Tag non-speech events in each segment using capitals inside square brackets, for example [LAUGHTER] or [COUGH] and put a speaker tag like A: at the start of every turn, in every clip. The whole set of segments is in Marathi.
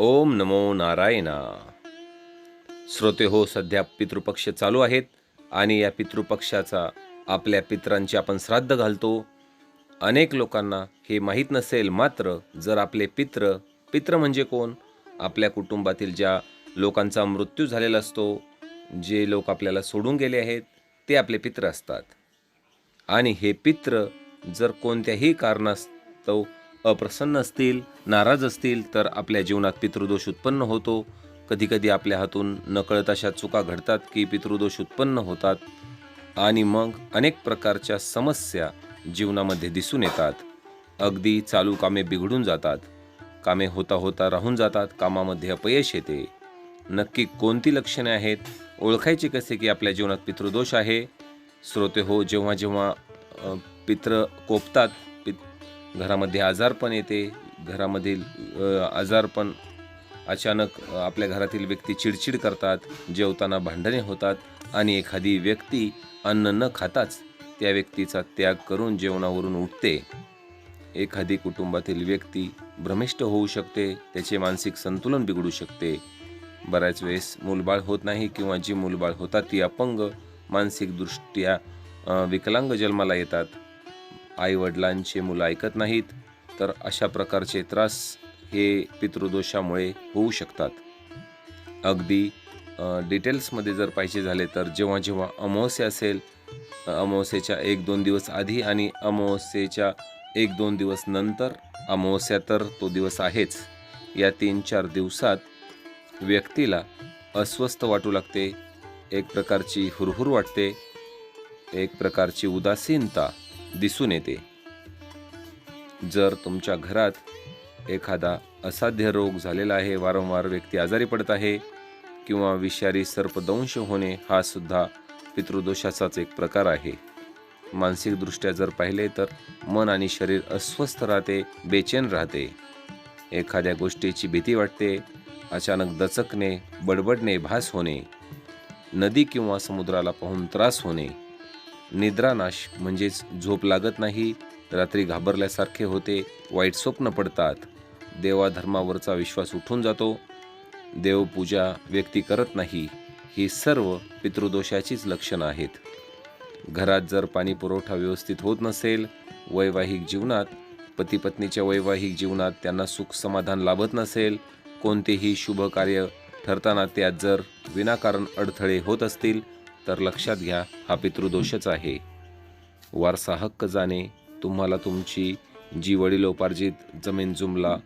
A: ओम नमो नारायणा. श्रोते हो सध्या पितृपक्ष चालू आहेत आणि या पितृपक्षाचा आपल्या पितरांची आपण श्राद्ध घालतो. अनेक लोकांना हे माहीत नसेल मात्र जर आपले पित्र पित्र म्हणजे कोण? आपल्या कुटुंबातील ज्या लोकांचा मृत्यू झालेला असतो जे लोक आपल्याला सोडून गेले आहेत ते आपले पित्र असतात. आणि हे पित्र जर कोणत्याही कारणास्तव अप्रसन्न असतील नाराज असतील तर आपल्या जीवनात पितृदोष उत्पन्न होतो. कधीकधी आपल्या हातून नकळत अशा चुका घडतात की पितृदोष उत्पन्न होतात आणि मग अनेक प्रकारच्या समस्या जीवनामध्ये दिसून येतात. अगदी चालू कामे बिघडून जातात. कामे होता होता राहून जातात कामामध्ये अपयश येते. नक्की कोणती लक्षणे आहेत? ओळखायचे कसे की आपल्या जीवनात पितृदोष आहे? श्रोते हो जेव्हा जेव्हा पित्र कोपतात घरामध्ये आजारपण येते घरामधील आजारपण अचानक आपल्या घरातील व्यक्ती चिडचिड करतात जेवताना भांडणे होतात आणि एखादी व्यक्ती अन्न न खाताच त्या व्यक्तीचा त्याग करून जेवणावरून उठते. एखादी कुटुंबातील व्यक्ती भ्रमिष्ट होऊ शकते त्याचे मानसिक संतुलन बिघडू शकते. बऱ्याच वेळेस मूलबाळ होत नाही किंवा जी मूलबाळ होतात ती अपंग मानसिकदृष्ट्या विकलांग जन्माला येतात. आईवडिलांचे मुलं ऐकत नाहीत तर अशा प्रकारचे त्रास हे पितृदोषामुळे होऊ शकतात. अगदी डिटेल्समध्ये जर पाहिजे झाले तर जेव्हा जेव्हा अमावस्या असेल अमावस्येच्या एक दोन दिवस आधी आणि अमावस्येच्या एक दोन दिवस नंतर अमावस्या तर तो दिवस आहेच. या तीन चार दिवसात व्यक्तीला अस्वस्थ वाटू लागते एक प्रकारची हुरहुर वाटते एक प्रकारची उदासीनता दिसून येते. जर तुमच्या घरात एखादा असाध्य रोग झालेला आहे वारंवार व्यक्ती आजारी पडत आहे किंवा विषारी सर्पदंश होणे हा सुद्धा पितृदोषाचाच एक प्रकार आहे. मानसिकदृष्ट्या जर पाहिले तर मन आणि शरीर अस्वस्थ राहते बेचैन राहते. एखाद्या गोष्टीची भीती वाटते अचानक दचकणे बडबडणे भास होणे नदी किंवा समुद्राला पाहून त्रास होणे निद्रानाश म्हणजेच झोप लागत नाही रात्री घाबरल्यासारखे होते वाईट स्वप्न पडतात. देवाधर्मावरचा विश्वास उठून जातो. देवपूजा व्यक्ती करत नाही ही सर्व पितृदोषाचीच लक्षणं आहेत. घरात जर पाणी पुरवठा व्यवस्थित होत नसेल वैवाहिक जीवनात पतीपत्नीच्या वैवाहिक जीवनात त्यांना सुख समाधान लाभत नसेल कोणतेही शुभ कार्य ठरताना त्यात जर विनाकारण अडथळे होत असतील तर लक्षात घ्या हा पितृदोषच आहे. वारसा हक्क जाणे तुम्हाला तुमची जी वडिलोपार्जित जमीन जुमला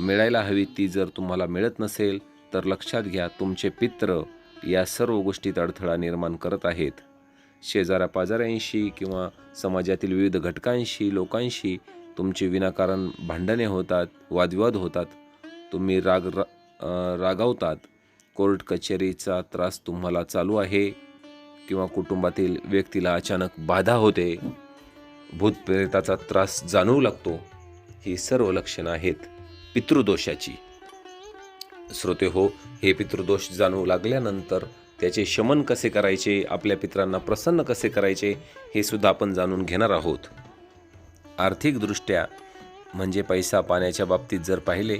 A: मिळायला हवी ती जर तुम्हाला मिळत नसेल तर लक्षात घ्या तुमचे पित्र या सर्व गोष्टीत अडथळा निर्माण करत आहेत. शेजाऱ्या पाजाऱ्यांशी किंवा समाजातील विविध घटकांशी लोकांशी तुमची विनाकारण भांडणे होतात वादविवाद होतात. तुम्ही राग रा रागावतात. कोर्ट कचेरीचा त्रास तुम्हाला चालू आहे. किंवा कुटुंबातील व्यक्तीला अचानक बाधा होते भूतप्रेताचा त्रास जाणवू लागतो ही सर्व लक्षणं आहेत पितृदोषाची. श्रोते हो हे पितृदोष जाणवू लागल्यानंतर त्याचे शमन कसे करायचे आपल्या पित्रांना प्रसन्न कसे करायचे हे सुद्धा आपण जाणून घेणार आहोत. आर्थिकदृष्ट्या म्हणजे पैसा पाण्याच्या बाबतीत जर पाहिले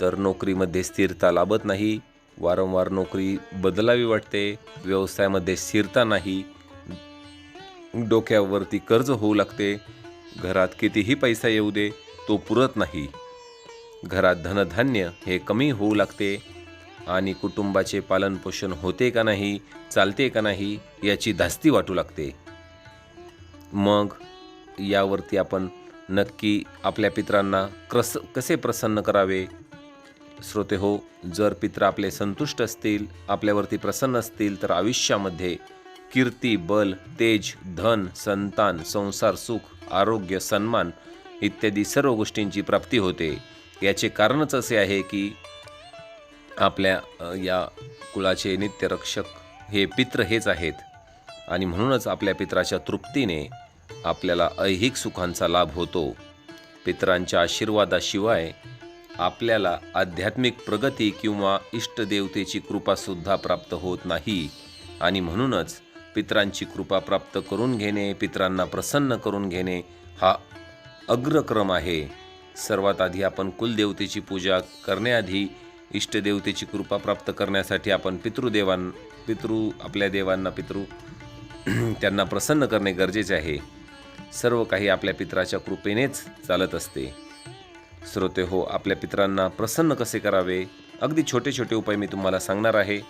A: तर नोकरीमध्ये स्थिरता लाभत नाही वारंवार नोकरी बदलावी वाटते व्यवसायामध्ये स्थिरता नाही डोक्यावरती कर्ज होऊ लागते घरात कितीही पैसा येऊ दे तो पुरत नाही. घरात धनधान्य हे कमी होऊ लागते आणि कुटुंबाचे पालनपोषण होते का नाही चालते का नाही याची धास्ती वाटू लागते. मग यावरती आपण नक्की आपल्या पित्रांना क्रस कसे प्रसन्न करावे? श्रोते हो जर पित्र आपले संतुष्ट असतील आपल्यावरती प्रसन्न असतील तर आयुष्यामध्ये कीर्ती बल तेज धन संतान संसार सुख आरोग्य सन्मान इत्यादी सर्व गोष्टींची प्राप्ती होते. याचे कारणच असे आहे की आपल्या या कुळाचे नित्यरक्षक हे पित्र हेच आहेत. आणि म्हणूनच आपल्या पित्राच्या तृप्तीने आपल्याला ऐहिक सुखांचा लाभ होतो. पितरांच्या आशीर्वादाशिवाय आपल्याला आध्यात्मिक प्रगती किंवा इष्टदेवतेची कृपासुद्धा प्राप्त होत नाही. आणि म्हणूनच पित्रांची कृपा प्राप्त करून घेणे पितरांना प्रसन्न करून घेणे हा अग्रक्रम आहे. सर्वात आधी आपण कुलदेवतेची पूजा करण्याआधी इष्टदेवतेची कृपा प्राप्त करण्यासाठी आपण पितृदेवां पितृ आपल्या देवांना पितृ [CLEARS THROAT] त्यांना प्रसन्न करणे गरजेचे आहे. सर्व काही आपल्या पित्राच्या कृपेनेच चालत असते. श्रोते हो आपल्या पित्रांना प्रसन्न कसे करावे? अगदी छोटे छोटे उपाय मी तुम्हाला सांगणार आहे.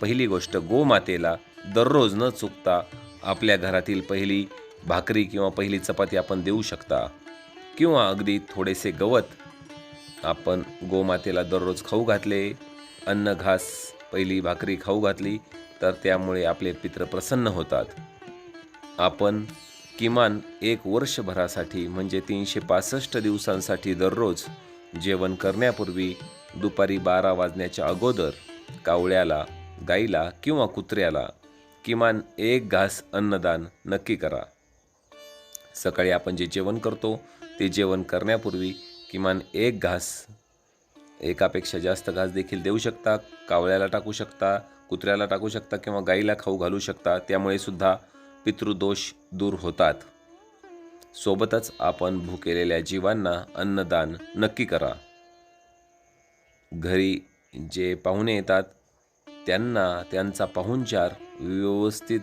A: पहिली गोष्ट गोमातेला दररोज न चुकता आपल्या घरातील पहिली भाकरी किंवा पहिली चपाती आपण देऊ शकता. किंवा अगदी थोडेसे गवत आपण गोमातेला दररोज खाऊ घातले अन्न घास पहिली भाकरी खाऊ घातली तर त्यामुळे आपले पित्र प्रसन्न होतात. आपण किमान एक वर्षभरासाठी म्हणजे तीनशे पासष्ट दिवसांसाठी दररोज जेवण करण्यापूर्वी दुपारी बारा वाजण्याच्या अगोदर कावळ्याला गाईला किंवा कुत्र्याला किमान एक घास अन्नदान नक्की करा. सकाळी आपण जे जेवण करतो ते जेवण करण्यापूर्वी किमान एक घास एकापेक्षा जास्त घास देखील देऊ शकता. कावळ्याला टाकू शकता कुत्र्याला टाकू शकता किंवा गाईला खाऊ घालू शकता. त्यामुळे सुद्धा पितृदोष दूर होतात. सोबतच आपण भुकेलेल्या जीवांना अन्नदान नक्की करा. घरी जे पाहुणे येतात त्यांना त्यांचा पाहुणचार व्यवस्थित.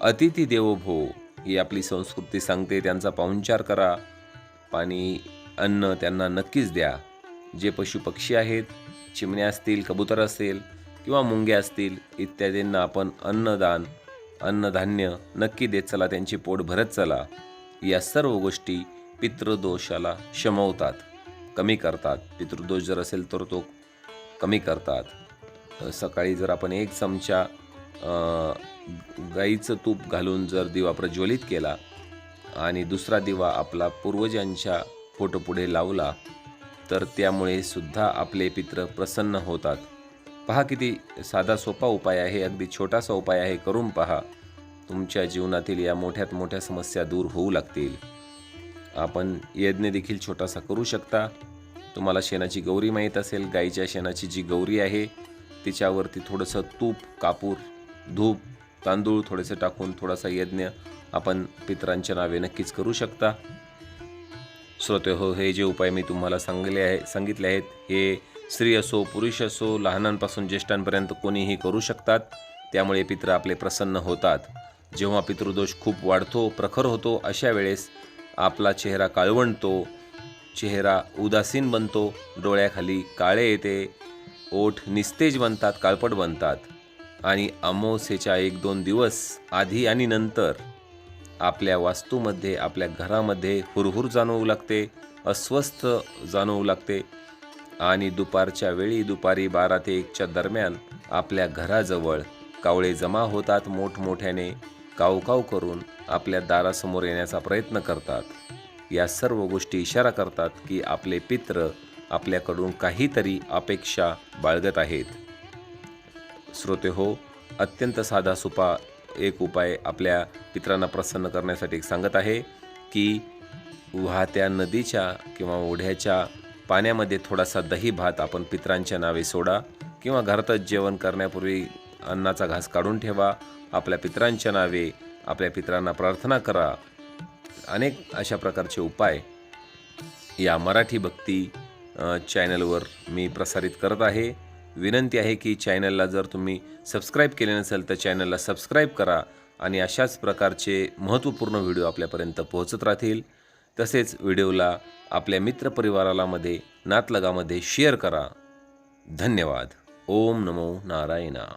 A: अतिथी देवो भो ही आपली संस्कृती सांगते त्यांचा पाहुणचार करा. पाणी अन्न त्यांना नक्कीच द्या. जे पशुपक्षी आहेत चिमण्या असतील कबूतर असेल किंवा मुंग्या असतील इत्यादींना आपण अन्नदान अन्नधान्य नक्की देत चला त्यांची पोट भरत चला. या सर्व गोष्टी पितृदोषाला शमवतात. कमी करतात. पितृदोष जर असेल तर तो कमी करतात. सकाळी जर आपण एक चमचा गाईचं तूप घालून जर दिवा प्रज्वलित केला आणि दुसरा दिवा आपला पूर्वजांच्या फोटोपुढे लावला तर त्यामुळे सुद्धा आपले पित्र प्रसन्न होतात. पहा किती साधा सोपा उपाय आहे अगदी छोटासा उपाय आहे करून पहा. तुमच्या जीवनातील या मोठ्यात मोठ्या समस्या दूर होऊ लागतील. आपण यज्ञ देखील छोटासा करू शकता. तुम्हाला शेणाची गौरी माहीत असेल गाईच्या शेणाची जी गौरी आहे तिच्यावरती थोडंसं तूप कापूर धूप तांदूळ थोडेसे टाकून थोडासा यज्ञ आपण पितरांच्या नावे नक्कीच करू शकता. श्रोते हो हे जे उपाय मी तुम्हाला सांगले आहे सांगितले आहेत हे स्त्री असो पुरुष असो लहानांपासून ज्येष्ठांपर्यंत कोणीही करू शकतात. त्यामुळे पित्र आपले प्रसन्न होतात. जेव्हा पितृदोष खूप वाढतो प्रखर होतो अशा वेळेस आपला चेहरा काळवंडतो चेहरा उदासीन बनतो डोळ्याखाली काळे येते ओठ निस्तेज बनतात काळपट बनतात. आणि अमावस्येच्या एक दोन दिवस आधी आणि नंतर आपल्या वास्तूमध्ये आपल्या घरामध्ये हुरहुर जाणवू लागते अस्वस्थ जाणवू लागते. आणि दुपारच्या वेळी दुपारी बारा ते एकच्या दरम्यान आपल्या घराजवळ कावळे जमा होतात मोठमोठ्याने कावकाव करून आपल्या दारासमोर येण्याचा प्रयत्न करतात. या सर्व गोष्टी इशारा करतात की आपले पित्र आपल्याकडून काहीतरी अपेक्षा बाळगत आहेत. श्रोते हो अत्यंत साधा सुपा एक उपाय आपल्या पित्रांना प्रसन्न करण्यासाठी सांगत आहे की वाहत्या नदीच्या किंवा ओढ्याच्या पाण्यामध्ये थोडासा दही भात आपण पित्रांच्या नावे सोडा किंवा घरातच जेवण करण्यापूर्वी अन्नाचा घास काढून ठेवा. आपल्या पित्रांच्या नावे आपल्या पित्रांना प्रार्थना करा. अनेक अशा प्रकारचे उपाय या मराठी भक्ती चॅनलवर मी प्रसारित करत आहे. विनंती आहे की चॅनलला जर तुम्ही सबस्क्राईब केले नसेल तर चॅनलला सबस्क्राईब करा आणि अशाच प्रकारचे महत्त्वपूर्ण व्हिडिओ आपल्यापर्यंत पोहोचत राहतील. तसेच व्हिडिओला आपल्या मित्रपरिवारालामध्ये नातलगामध्ये शेअर करा. धन्यवाद. ओम नमो नारायणा.